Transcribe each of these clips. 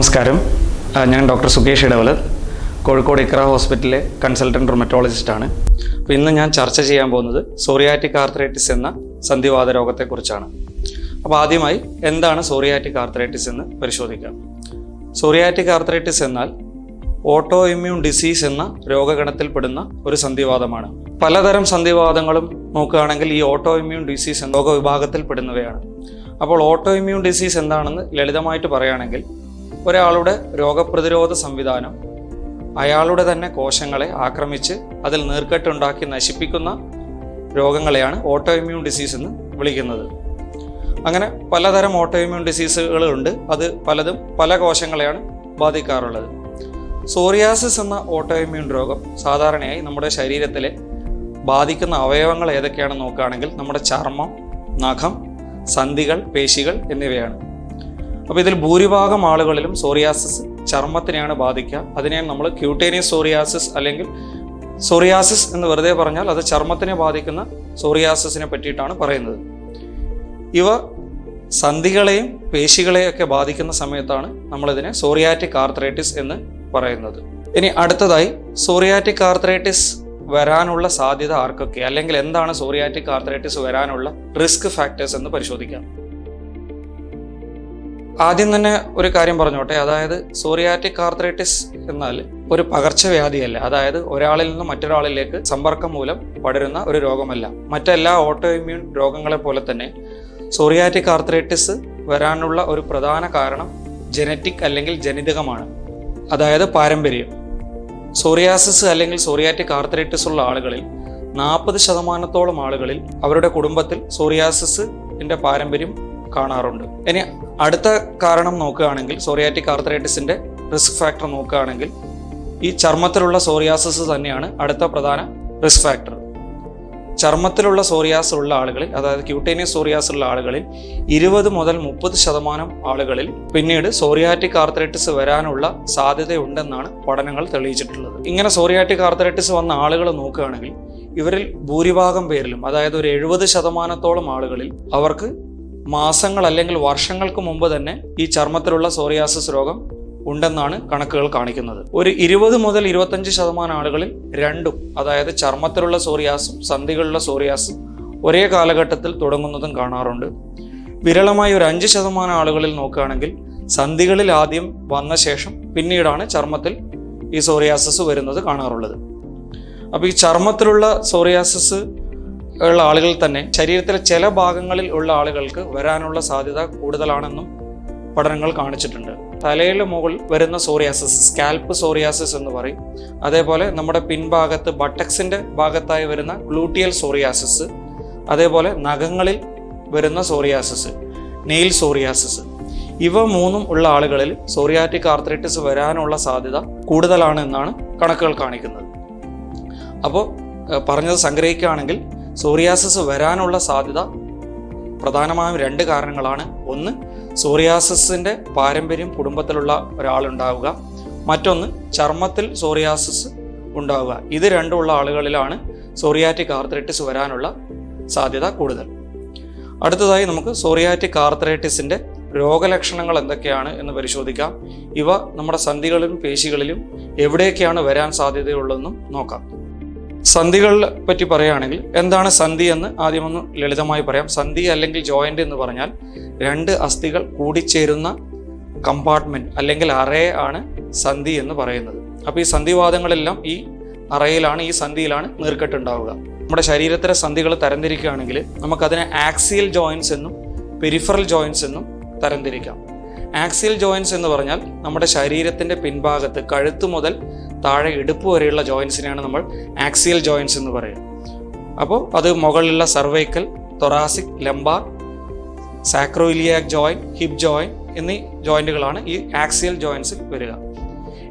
നമസ്കാരം. ഞാൻ ഡോക്ടർ സുകേഷ് ഇടവലർ കോഴിക്കോട് ഇക്ര ഹോസ്പിറ്റലിലെ കൺസൾട്ടന്റ് റൊമറ്റോളജിസ്റ്റാണ്. അപ്പോൾ ഇന്ന് ഞാൻ ചർച്ച ചെയ്യാൻ പോകുന്നത് സോറിയാറ്റിക് ആർത്രൈറ്റിസ് എന്ന സന്ധിവാത രോഗത്തെക്കുറിച്ചാണ്. അപ്പോൾ ആദ്യമായി എന്താണ് സോറിയാറ്റിക് ആർത്രൈറ്റിസ് എന്ന് പരിശോധിക്കാം. സോറിയാറ്റിക് ആർത്രൈറ്റിസ് എന്നാൽ ഓട്ടോ ഇമ്മ്യൂൺ ഡിസീസ് എന്ന രോഗഗണത്തിൽപ്പെടുന്ന ഒരു സന്ധിവാദമാണ്. പലതരം സന്ധിവാദങ്ങളും നോക്കുകയാണെങ്കിൽ ഈ ഓട്ടോ ഇമ്മ്യൂൺ ഡിസീസ് രോഗവിഭാഗത്തിൽപ്പെടുന്നവയാണ്. രോഗവിഭാഗത്തിൽ പെടുന്നവയാണ് അപ്പോൾ ഓട്ടോ ഇമ്മ്യൂൺ ഡിസീസ് എന്താണെന്ന് ലളിതമായിട്ട് പറയുകയാണെങ്കിൽ ഒരാളുടെ രോഗപ്രതിരോധ സംവിധാനം അയാളുടെ തന്നെ കോശങ്ങളെ ആക്രമിച്ച് അതിൽ നീർക്കെട്ടുണ്ടാക്കി നശിപ്പിക്കുന്ന രോഗങ്ങളെയാണ് ഓട്ടോഇമ്മ്യൂൺ ഡിസീസ് എന്ന് വിളിക്കുന്നത്. അങ്ങനെ പലതരം ഓട്ടോഇമ്മ്യൂൺ ഡിസീസുകളുണ്ട് അത് പലതും പല കോശങ്ങളെയാണ് ബാധിക്കാറുള്ളത്. സോറിയാസിസ് എന്ന ഓട്ടോഇമ്മ്യൂൺ രോഗം സാധാരണയായി നമ്മുടെ ശരീരത്തിലെ ബാധിക്കുന്ന അവയവങ്ങൾ ഏതൊക്കെയാണെന്ന് നോക്കുകയാണെങ്കിൽ നമ്മുടെ ചർമ്മം നഖം സന്ധികൾ പേശികൾ എന്നിവയാണ്. അപ്പോൾ ഇതിൽ ഭൂരിഭാഗം ആളുകളിലും സോറിയാസിസ് ചർമ്മത്തിനെയാണ് ബാധിക്കുക. അതിനെ നമ്മൾ ക്യൂട്ടേനിയസ് സോറിയാസിസ് അല്ലെങ്കിൽ സോറിയാസിസ് എന്ന് വെറുതെ പറഞ്ഞാൽ അത് ചർമ്മത്തിനെ ബാധിക്കുന്ന സോറിയാസിസിനെ പറ്റിയിട്ടാണ് പറയുന്നത്. ഇവ സന്ധികളെയും പേശികളെയൊക്കെ ബാധിക്കുന്ന സമയത്താണ് നമ്മളിതിനെ സോറിയാറ്റിക് ആർത്രൈറ്റിസ് എന്ന് പറയുന്നത്. ഇനി അടുത്തതായി സോറിയാറ്റിക് ആർത്രൈറ്റിസ് വരാനുള്ള സാധ്യത ആർക്കൊക്കെ? അല്ലെങ്കിൽ എന്താണ് സോറിയാറ്റിക് ആർത്രൈറ്റിസ് വരാനുള്ള റിസ്ക് ഫാക്ടേഴ്സ് എന്ന് പരിശോധിക്കാം. ആദ്യം തന്നെ ഒരു കാര്യം പറഞ്ഞോട്ടെ. അതായത് സോറിയാറ്റിക് ആർത്രൈറ്റിസ് എന്നാൽ ഒരു പകർച്ചവ്യാധിയല്ല. അതായത് ഒരാളിൽ നിന്ന് മറ്റൊരാളിലേക്ക് സമ്പർക്കം മൂലം പടരുന്ന ഒരു രോഗമല്ല. മറ്റെല്ലാ ഓട്ടോ ഇമ്മ്യൂൺ രോഗങ്ങളെ പോലെ തന്നെ സോറിയാറ്റിക് ആർത്രൈറ്റിസ് വരാനുള്ള ഒരു പ്രധാന കാരണം ജനറ്റിക് അല്ലെങ്കിൽ ജനിതകമാണ്. അതായത് പാരമ്പര്യം. സോറിയാസിസ് അല്ലെങ്കിൽ സോറിയാറ്റിക് ആർത്രൈറ്റിസ് ഉള്ള ആളുകളിൽ നാൽപ്പത് ശതമാനത്തോളം ആളുകളിൽ അവരുടെ കുടുംബത്തിൽ സോറിയാസിസിന്റെ പാരമ്പര്യം കാണാറുണ്ട്. ഇനി അടുത്ത കാരണം നോക്കുകയാണെങ്കിൽ സോറിയാറ്റിക് ആർത്രൈറ്റിസിന്റെ റിസ്ക് ഫാക്ടർ നോക്കുകയാണെങ്കിൽ ഈ ചർമ്മത്തിലുള്ള സോറിയാസിസ് തന്നെയാണ് അടുത്ത പ്രധാന റിസ്ക് ഫാക്ടർ. ചർമ്മത്തിലുള്ള സോറിയാസ് ഉള്ള ആളുകളിൽ അതായത് ക്യൂട്ടേനിയസ് സോറിയാസ് ഉള്ള ആളുകളിൽ ഇരുപത് മുതൽ മുപ്പത് ശതമാനം ആളുകളിൽ പിന്നീട് സോറിയാറ്റിക് ആർത്രൈറ്റിസ് വരാനുള്ള സാധ്യതയുണ്ടെന്നാണ് പഠനങ്ങൾ തെളിയിച്ചിട്ടുള്ളത്. ഇങ്ങനെ സോറിയാറ്റിക് ആർത്രൈറ്റിസ് വന്ന ആളുകൾ നോക്കുകയാണെങ്കിൽ ഇവരിൽ ഭൂരിഭാഗം പേരിലും അതായത് ഒരു എഴുപത് ശതമാനത്തോളം ആളുകളിൽ അവർക്ക് മാസങ്ങൾ അല്ലെങ്കിൽ വർഷങ്ങൾക്ക് മുമ്പ് തന്നെ ഈ ചർമ്മത്തിലുള്ള സോറിയാസിസ് രോഗം ഉണ്ടെന്നാണ് കണക്കുകൾ കാണിക്കുന്നത്. ഒരു ഇരുപത് മുതൽ ഇരുപത്തഞ്ച് ശതമാനം ആളുകളിൽ രണ്ടും അതായത് ചർമ്മത്തിലുള്ള സോറിയാസും സന്ധികളുള്ള സോറിയാസും ഒരേ കാലഘട്ടത്തിൽ തുടങ്ങുന്നതും കാണാറുണ്ട്. വിരളമായി ഒരു അഞ്ച് ശതമാനം ആളുകളിൽ നോക്കുകയാണെങ്കിൽ സന്ധികളിൽ ആദ്യം വന്ന ശേഷം പിന്നീടാണ് ചർമ്മത്തിൽ ഈ സോറിയാസിസ് വരുന്നത് കാണാറുള്ളത്. അപ്പോൾ ഈ ചർമ്മത്തിലുള്ള സോറിയാസിസ് ഉള്ള ആളുകൾ തന്നെ ശരീരത്തിലെ ചില ഭാഗങ്ങളിൽ ഉള്ള ആളുകൾക്ക് വരാനുള്ള സാധ്യത കൂടുതലാണെന്നും പഠനങ്ങൾ കാണിച്ചിട്ടുണ്ട്. തലയിലെ മുകൾ വരുന്ന സോറിയാസിസ് സ്കാൽപ്പ് സോറിയാസിസ് എന്ന് പറയും. അതേപോലെ നമ്മുടെ പിൻഭാഗത്ത് ബട്ടക്സിന്റെ ഭാഗത്തായി വരുന്ന ഗ്ലൂട്ടിയൽ സോറിയാസിസ് അതേപോലെ നഖങ്ങളിൽ വരുന്ന സോറിയാസിസ് നെയിൽ സോറിയാസിസ്. ഇവ മൂന്നും ഉള്ള ആളുകളിൽ സോറിയാറ്റിക് ആർത്രൈറ്റിസ് വരാനുള്ള സാധ്യത കൂടുതലാണ് എന്നാണ് കണക്കുകൾ കാണിക്കുന്നത്. അപ്പോൾ പറഞ്ഞത് സംഗ്രഹിക്കുകയാണെങ്കിൽ സോറിയാസിസ് വരാനുള്ള സാധ്യത പ്രധാനമായും രണ്ട് കാരണങ്ങളാണ്. ഒന്ന് സോറിയാസിസിന്റെ പാരമ്പര്യം കുടുംബത്തിലുള്ള ഒരാളുണ്ടാവുക. മറ്റൊന്ന് ചർമ്മത്തിൽ സോറിയാസിസ് ഉണ്ടാവുക. ഇത് രണ്ടുമുള്ള ആളുകളിലാണ് സോറിയാറ്റിക് ആർത്രൈറ്റിസ് വരാനുള്ള സാധ്യത കൂടുതൽ. അടുത്തതായി നമുക്ക് സോറിയാറ്റിക് ആർത്രൈറ്റിസിന്റെ രോഗലക്ഷണങ്ങൾ എന്തൊക്കെയാണ് എന്ന് പരിശോധിക്കാം. ഇവ നമ്മുടെ സന്ധികളിലും പേശികളിലും എവിടെയൊക്കെയാണ് വരാൻ സാധ്യതയുള്ളതെന്നും നോക്കാം. സന്ധികളെ പറ്റി പറയുകയാണെങ്കിൽ എന്താണ് സന്ധി എന്ന് ആദ്യം ഒന്ന് ലളിതമായി പറയാം. സന്ധി അല്ലെങ്കിൽ ജോയിന്റ് എന്ന് പറഞ്ഞാൽ രണ്ട് അസ്ഥികൾ കൂടിച്ചേരുന്ന കമ്പാർട്ട്മെന്റ് അല്ലെങ്കിൽ അറേ ആണ് സന്ധി എന്ന് പറയുന്നത്. അപ്പോൾ ഈ സന്ധിവാദങ്ങളെല്ലാം ഈ അറയിലാണ് ഈ സന്ധിയിലാണ് നീർക്കെട്ടുണ്ടാവുക. നമ്മുടെ ശരീരത്തിലെ സന്ധികൾ തരംതിരിക്കുകയാണെങ്കിൽ നമുക്കതിനെ ആക്സിയൽ ജോയിൻസ് എന്നും പെരിഫറൽ ജോയിൻസ് എന്നും തരംതിരിക്കാം. ആക്സിയൽ ജോയിൻസ് എന്ന് പറഞ്ഞാൽ നമ്മുടെ ശരീരത്തിന്റെ പിൻഭാഗത്ത് കഴുത്ത് മുതൽ താഴെ ഇടുപ്പ് വരെയുള്ള ജോയിൻസിനെയാണ് നമ്മൾ ആക്സിയൽ ജോയിൻസ് എന്ന് പറയുക. അപ്പോൾ അത് മുകളിലുള്ള cervical thoracic lumbar sacroiliac joint hip joint എന്നീ ജോയിന്റുകളാണ് ഈ ആക്സിയൽ ജോയിൻസിൽ വരിക.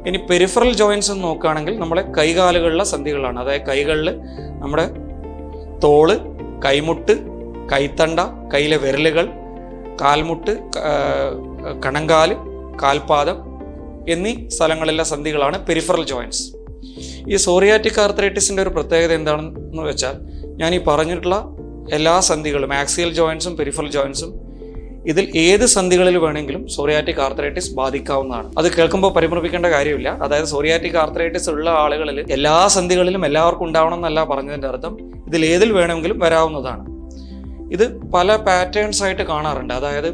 ഇനി പെരിഫറൽ ജോയിൻസ് എന്ന് നോക്കുകയാണെങ്കിൽ നമ്മുടെ കൈകാലുകളിലെ സന്ധികളാണ്. അതായത് കൈകളിൽ നമ്മുടെ തോൾ കൈമുട്ട് കൈത്തണ്ട കയ്യിലെ വിരലുകൾ കാൽമുട്ട് കണങ്കാൽ കാൽപാദം എന്നീ സ്ഥലങ്ങളിലെ സന്ധികളാണ് പെരിഫറൽ ജോയിൻസ്. ഈ സോറിയാറ്റിക് ആർത്രൈറ്റിസിന്റെ ഒരു പ്രത്യേകത എന്താണെന്ന് വെച്ചാൽ ഞാൻ ഈ പറഞ്ഞിട്ടുള്ള എല്ലാ സന്ധികളും ആക്സിയൽ ജോയിൻസും പെരിഫറൽ ജോയിൻസും ഇതിൽ ഏത് സന്ധികളിൽ വേണമെങ്കിലും സോറിയാറ്റിക് ആർത്രൈറ്റിസ് ബാധിക്കാവുന്നതാണ്. അത് കേൾക്കുമ്പോൾ പരിഭ്രമിക്കേണ്ട കാര്യമില്ല. അതായത് സോറിയാറ്റിക് ആർത്രൈറ്റിസ് ഉള്ള ആളുകളിൽ എല്ലാ സന്ധികളിലും എല്ലാവർക്കും ഉണ്ടാവണം എന്നല്ല പറഞ്ഞതിന്റെ അർത്ഥം. ഇതിൽ ഏതിൽ വേണമെങ്കിലും വരാവുന്നതാണ്. ഇത് പല പാറ്റേൺസ് ആയിട്ട് കാണാറുണ്ട്. അതായത്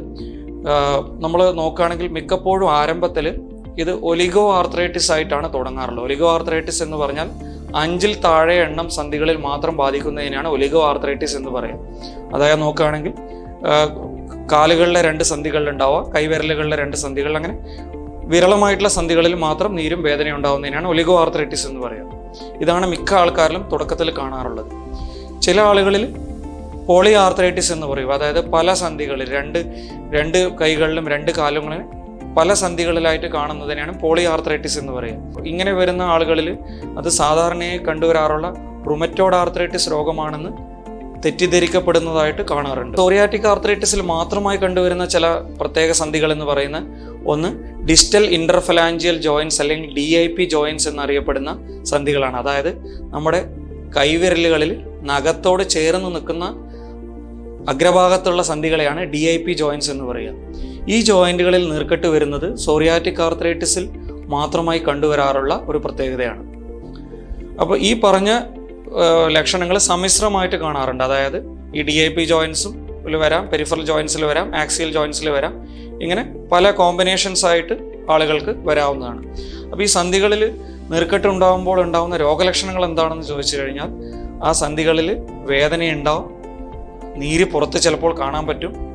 നമ്മൾ നോക്കുകയാണെങ്കിൽ മിക്കപ്പോഴും ആരംഭത്തിൽ ഇത് ഒലിഗോ ആർത്രൈറ്റിസ് ആയിട്ടാണ് തുടങ്ങാറുള്ളത്. ഒലിഗോ ആർത്രൈറ്റിസ് എന്ന് പറഞ്ഞാൽ അഞ്ചിൽ താഴെ എണ്ണം സന്ധികളിൽ മാത്രം ബാധിക്കുന്നതിനാണ് ഒലിഗോ ആർത്രൈറ്റിസ് എന്ന് പറയുക അതായത് നോക്കുകയാണെങ്കിൽ കാലുകളിലെ രണ്ട് സന്ധികളിലുണ്ടാവുക കൈവിരലുകളിലെ രണ്ട് സന്ധികൾ അങ്ങനെ വിരളമായിട്ടുള്ള സന്ധികളിൽ മാത്രം നീരും വേദന ഉണ്ടാകുന്നതിനാണ് ഒലിഗോ ആർത്രൈറ്റിസ് എന്ന് പറയുന്നത്. ഇതാണ് മിക്ക ആൾക്കാരിലും തുടക്കത്തിൽ കാണാറുള്ളത്. ചില ആളുകളിൽ പോളി ആർത്രൈറ്റിസ് എന്ന് പറയും. അതായത് പല സന്ധികളിൽ രണ്ട് രണ്ട് കൈകളിലും രണ്ട് കാലുകളിലും പല സന്ധികളിലായിട്ട് കാണുന്നതിനെയാണ് പോളി ആർത്രൈറ്റിസ് എന്ന് പറയുന്നത് ഇങ്ങനെ വരുന്ന ആളുകളിൽ അത് സാധാരണയായി കണ്ടുവരാറുള്ള റുമറ്റോഡ് ആർത്രൈറ്റിസ് രോഗമാണെന്ന് തെറ്റിദ്ധരിക്കപ്പെടുന്നതായിട്ട് കാണാറുണ്ട്. സോറിയാറ്റിക് ആർത്രൈറ്റിസിൽ മാത്രമായി കണ്ടുവരുന്ന ചില പ്രത്യേക സന്ധികൾ എന്ന് പറയുന്ന ഒന്ന് ഡിസ്റ്റൽ ഇന്റർഫലാൻജിയൽ ജോയിൻസ് അല്ലെങ്കിൽ ഡി ഐ പി ജോയിൻസ് എന്നറിയപ്പെടുന്ന സന്ധികളാണ്. അതായത് നമ്മുടെ കൈവിരലുകളിൽ നഖത്തോട് ചേർന്ന് നിൽക്കുന്ന അഗ്രഭാഗത്തുള്ള സന്ധികളെയാണ് ഡി ഐ പി ജോയിൻസ് എന്ന് പറയുക. ഈ ജോയിന്റുകളിൽ നീർക്കെട്ട് വരുന്നത് സോറിയാറ്റിക് ആർത്രൈറ്റിസിൽ മാത്രമായി കണ്ടുവരാറുള്ള ഒരു പ്രത്യേകതയാണ്. അപ്പോൾ ഈ പറഞ്ഞ ലക്ഷണങ്ങൾ സമ്മിശ്രമായിട്ട് കാണാറുണ്ട്. അതായത് ഈ ഡി ഐ പി ജോയിൻസും വരാം പെരിഫറൽ ജോയിൻസിൽ വരാം ആക്സിയൽ ജോയിൻസിൽ വരാം. ഇങ്ങനെ പല കോമ്പിനേഷൻസ് ആയിട്ട് ആളുകൾക്ക് വരാവുന്നതാണ്. അപ്പോൾ ഈ സന്ധികളിൽ നീർക്കെട്ട് ഉണ്ടാകുമ്പോൾ ഉണ്ടാകുന്ന രോഗലക്ഷണങ്ങൾ എന്താണെന്ന് ചോദിച്ചു കഴിഞ്ഞാൽ ആ സന്ധികളിൽ വേദനയുണ്ടാവും നീര് പുറത്ത് ചിലപ്പോൾ കാണാൻ പറ്റും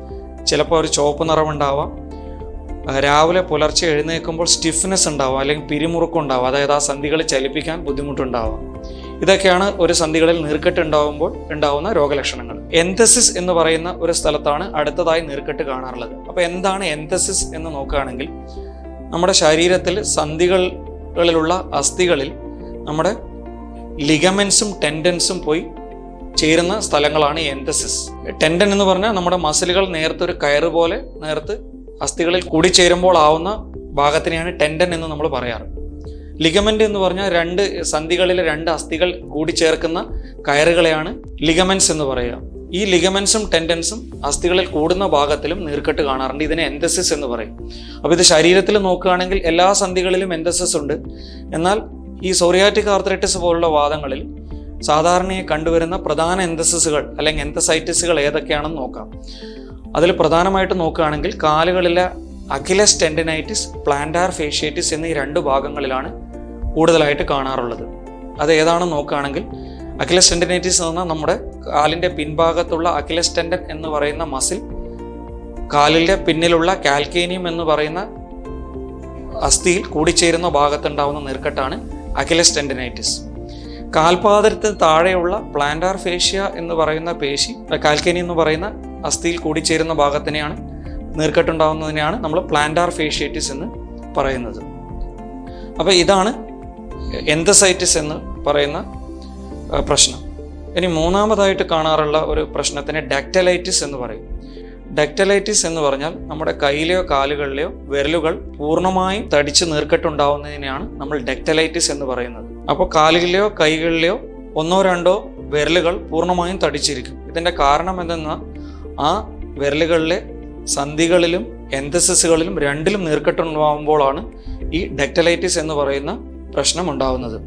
ചിലപ്പോൾ ഒരു ചുവപ്പ് നിറമുണ്ടാവാം. രാവിലെ പുലർച്ചെ എഴുന്നേൽക്കുമ്പോൾ സ്റ്റിഫ്നെസ് ഉണ്ടാവാം അല്ലെങ്കിൽ പിരിമുറുക്കം ഉണ്ടാവാം. അതായത് ആ സന്ധികൾ ചലിപ്പിക്കാൻ ബുദ്ധിമുട്ടുണ്ടാവാം. ഇതൊക്കെയാണ് ഒരു സന്ധികളിൽ നീർക്കെട്ട് ഉണ്ടാവുമ്പോൾ ഉണ്ടാവുന്ന രോഗലക്ഷണങ്ങൾ. എന്തസിസ് എന്ന് പറയുന്ന ഒരു സ്ഥലത്താണ് അടുത്തതായി നീർക്കെട്ട് കാണാറുള്ളത്. അപ്പോൾ എന്താണ് എന്തസിസ് എന്ന് നോക്കുകയാണെങ്കിൽ നമ്മുടെ ശരീരത്തിൽ സന്ധികളിലുള്ള അസ്ഥികളിൽ നമ്മുടെ ലിഗമെൻസും ടെൻഡൻസും പോയി ചേരുന്ന സ്ഥലങ്ങളാണ് എൻഡസിസ് ടെൻഡൻ എന്ന് പറഞ്ഞാൽ നമ്മുടെ മസിലുകൾ നേരത്തെ ഒരു കയറ് പോലെ നേരത്ത് അസ്ഥികളിൽ കൂടിച്ചേരുമ്പോൾ ആവുന്ന ഭാഗത്തിനെയാണ് ടെൻഡൻ എന്ന് നമ്മൾ പറയാറ്. ലിഗമെന്റ് എന്ന് പറഞ്ഞാൽ രണ്ട് സന്ധികളിലെ രണ്ട് അസ്ഥികൾ കൂടിച്ചേർക്കുന്ന കയറുകളെയാണ് ലിഗമെന്റ്സ് എന്ന് പറയുക. ഈ ലിഗമെന്റ്സും ടെൻഡൻസും അസ്ഥികളിൽ കൂടുന്ന ഭാഗത്തിലും നീർക്കെട്ട് കാണാറുണ്ട്. ഇതിനെ എന്തസിസ് എന്ന് പറയും. അപ്പോൾ ഇത് ശരീരത്തിൽ നോക്കുകയാണെങ്കിൽ എല്ലാ സന്ധികളിലും എന്തസിസ് ഉണ്ട്. എന്നാൽ ഈ സോറിയാറ്റിക് ആർത്രൈറ്റിസ് പോലുള്ള വാദങ്ങളിൽ സാധാരണയായി കണ്ടുവരുന്ന പ്രധാന എന്തസിസുകൾ അല്ലെങ്കിൽ എന്തസൈറ്റിസുകൾ ഏതൊക്കെയാണെന്ന് നോക്കാം. അതിൽ പ്രധാനമായിട്ട് നോക്കുകയാണെങ്കിൽ കാലുകളിലെ അഖിലസ് ടെൻഡിനൈറ്റിസ് പ്ലാന്റാർ ഫേഷ്യേറ്റിസ് എന്നീ രണ്ട് ഭാഗങ്ങളിലാണ് കൂടുതലായിട്ട് കാണാറുള്ളത്. അത് ഏതാണെന്ന് നോക്കുകയാണെങ്കിൽ അഖിലസ് ടെൻഡിനൈറ്റിസ് എന്ന് പറഞ്ഞാൽ നമ്മുടെ കാലിന്റെ പിൻഭാഗത്തുള്ള അഖിലസ് ടെൻഡൻ എന്ന് പറയുന്ന മസിൽ കാലിന്റെ പിന്നിലുള്ള കാൽക്കേനിയം എന്ന് പറയുന്ന അസ്ഥിയിൽ കൂടിച്ചേരുന്ന ഭാഗത്തുണ്ടാവുന്ന നീർക്കെട്ടാണ് അഖിലസ് ടെൻഡിനൈറ്റിസ് കാൽപാദത്തിന് താഴെയുള്ള പ്ലാന്റാർ ഫേഷ്യ എന്ന് പറയുന്ന പേശി കാൽക്കേനി എന്ന് പറയുന്ന അസ്ഥിയിൽ കൂടിച്ചേരുന്ന ഭാഗത്തിനെയാണ് നീർക്കെട്ടുണ്ടാകുന്നതിനെയാണ് നമ്മൾ പ്ലാന്റാർ ഫേഷ്യേറ്റിസ് എന്ന് പറയുന്നത്. അപ്പോൾ ഇതാണ് എന്തസൈറ്റിസ് എന്ന് പറയുന്ന പ്രശ്നം. ഇനി മൂന്നാമതായിട്ട് കാണാറുള്ള ഒരു പ്രശ്നത്തിന് ഡക്റ്റലൈറ്റിസ് എന്ന് പറയും. ഡക്റ്റലൈറ്റിസ് എന്ന് പറഞ്ഞാൽ നമ്മുടെ കയ്യിലെയോ കാലുകളിലെയോ വിരലുകൾ പൂർണമായും തടിച്ച് നീർക്കെട്ടുണ്ടാവുന്നതിനെയാണ് നമ്മൾ ഡക്റ്റലൈറ്റിസ് എന്ന് പറയുന്നത്. അപ്പോൾ കാലുകളിലെയോ കൈകളിലെയോ ഒന്നോ രണ്ടോ വിരലുകൾ പൂർണമായും തടിച്ചിരിക്കും. ഇതിന്റെ കാരണം എന്തെന്നാൽ ആ വിരലുകളിലെ സന്ധികളിലും എന്തസിസുകളിലും രണ്ടിലും നീർക്കെട്ടുണ്ടാവുമ്പോഴാണ് ഈ ഡെക്റ്റലൈറ്റിസ് എന്ന് പറയുന്ന പ്രശ്നം ഉണ്ടാവുന്നത്.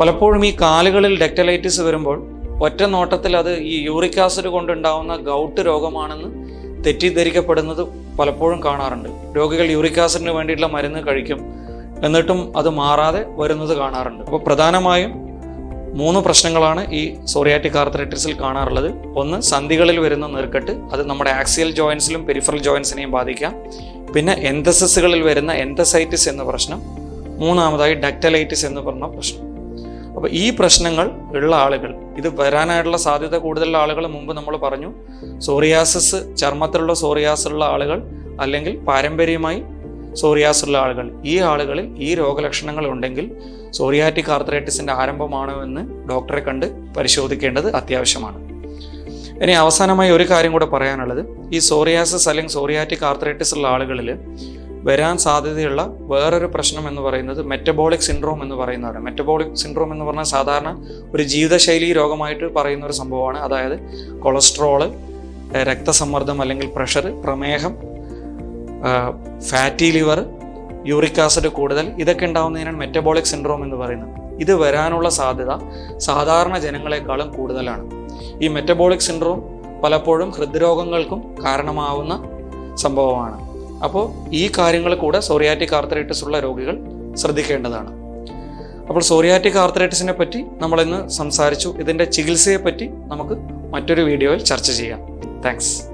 പലപ്പോഴും ഈ കാലുകളിൽ ഡെക്റ്റലൈറ്റിസ് വരുമ്പോൾ ഒറ്റ നോട്ടത്തിൽ അത് ഈ യൂറിക് ആസിഡ് കൊണ്ടുണ്ടാവുന്ന ഗൗട്ട് രോഗമാണെന്ന് തെറ്റിദ്ധരിക്കപ്പെടുന്നത് പലപ്പോഴും കാണാറുണ്ട്. രോഗികൾ യൂറിക് ആസിഡിന് വേണ്ടിയിട്ടുള്ള മരുന്ന് കഴിക്കും എന്നിട്ടും അത് മാറാതെ വരുന്നത് കാണാറുണ്ട്. അപ്പോൾ പ്രധാനമായും മൂന്ന് പ്രശ്നങ്ങളാണ് ഈ സോറിയാറ്റിക് ആർത്രൈറ്റിസിൽ കാണാറുള്ളത്. ഒന്ന് സന്ധികളിൽ വരുന്ന നീർക്കെട്ട് അത് നമ്മുടെ ആക്സിയൽ ജോയിൻസിലും പെരിഫറൽ ജോയിൻസിനെയും ബാധിക്കാം. പിന്നെ എന്തസസുകളിൽ വരുന്ന എന്തസൈറ്റിസ് എന്ന പ്രശ്നം. മൂന്നാമതായി ഡക്റ്റലൈറ്റിസ് എന്ന് പറഞ്ഞ പ്രശ്നം. അപ്പോൾ ഈ പ്രശ്നങ്ങൾ ഉള്ള ആളുകൾ ഇത് വരാനായിട്ടുള്ള സാധ്യത കൂടുതലുള്ള ആളുകൾ മുമ്പ് നമ്മൾ പറഞ്ഞു സോറിയാസിസ് ചർമ്മത്തിലുള്ള സോറിയാസുള്ള ആളുകൾ അല്ലെങ്കിൽ പാരമ്പര്യമായി സോറിയാസ് ഉള്ള ആളുകൾ. ഈ ആളുകളിൽ ഈ രോഗലക്ഷണങ്ങൾ ഉണ്ടെങ്കിൽ സോറിയാറ്റിക് ആർത്രൈറ്റിസിന്റെ ആരംഭമാണോ എന്ന് ഡോക്ടറെ കണ്ട് പരിശോധിക്കേണ്ടത് അത്യാവശ്യമാണ്. ഇനി അവസാനമായി ഒരു കാര്യം കൂടെ പറയാനുള്ളത്. ഈ സോറിയാസിസ് അല്ലെങ്കിൽ സോറിയാറ്റിക് ആർത്രൈറ്റിസ് ഉള്ള ആളുകളിൽ വരാൻ സാധ്യതയുള്ള വേറൊരു പ്രശ്നം എന്ന് പറയുന്നത് മെറ്റബോളിക് സിൻഡ്രോം എന്ന് പറയുന്നതാണ്. മെറ്റബോളിക് സിൻഡ്രോം എന്ന് പറഞ്ഞാൽ സാധാരണ ഒരു ജീവിതശൈലി രോഗമായിട്ട് പറയുന്ന ഒരു സംഭവമാണ്. അതായത് കൊളസ്ട്രോൾ രക്തസമ്മർദ്ദം അല്ലെങ്കിൽ പ്രഷർ പ്രമേഹം ഫാറ്റി ലിവർ യൂറിക് ആസിഡ് കൂടുതൽ ഇതൊക്കെ ഉണ്ടാവുന്നതിനാണ് മെറ്റബോളിക് സിൻഡ്രോം എന്ന് പറയുന്നത്. ഇത് വരാനുള്ള സാധ്യത സാധാരണ ജനങ്ങളെക്കാളും കൂടുതലാണ്. ഈ മെറ്റബോളിക് സിൻഡ്രോം പലപ്പോഴും ഹൃദ്രോഗങ്ങൾക്കും കാരണമാവുന്ന സംഭവമാണ്. അപ്പോൾ ഈ കാര്യങ്ങൾ കൂടെ സോറിയാറ്റിക് ആർത്തറൈറ്റിസ് ഉള്ള രോഗികൾ ശ്രദ്ധിക്കേണ്ടതാണ്. അപ്പോൾ സോറിയാറ്റിക് ആർത്തറൈറ്റിസിനെ പറ്റി നമ്മളിന്ന് സംസാരിച്ചു. ഇതിന്റെ ചികിത്സയെപ്പറ്റി നമുക്ക് മറ്റൊരു വീഡിയോയിൽ ചർച്ച ചെയ്യാം. താങ്ക്സ്